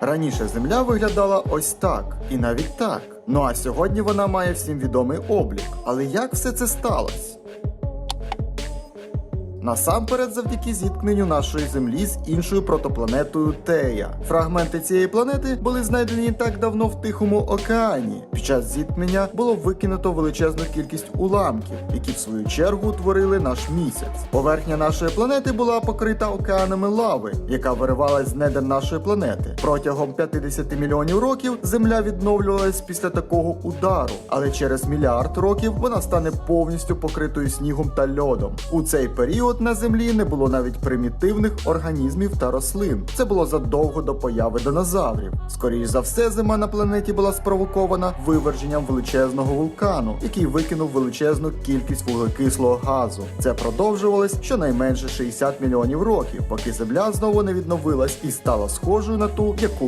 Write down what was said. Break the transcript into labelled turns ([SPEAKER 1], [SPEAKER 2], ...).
[SPEAKER 1] Раніше Земля виглядала ось так, і навіть так. Ну а сьогодні вона має всім відомий облік. Але як все це сталося? Насамперед, завдяки зіткненню нашої землі з іншою протопланетою Тея. Фрагменти цієї планети були знайдені так давно в Тихому океані. Під час зіткнення було викинуто величезну кількість уламків, які в свою чергу утворили наш місяць. Поверхня нашої планети була покрита океанами лави, яка виривалась з недер нашої планети. Протягом 50 мільйонів років Земля відновлювалась після такого удару, але через мільярд років вона стане повністю покритою снігом та льодом. У цей період на землі не було навіть примітивних організмів та рослин. Це було задовго до появи динозаврів. Скоріш за все, зима на планеті була спровокована виверженням величезного вулкану, який викинув величезну кількість вуглекислого газу. Це продовжувалось щонайменше 60 мільйонів років, поки земля знову не відновилась і стала схожою на ту, яку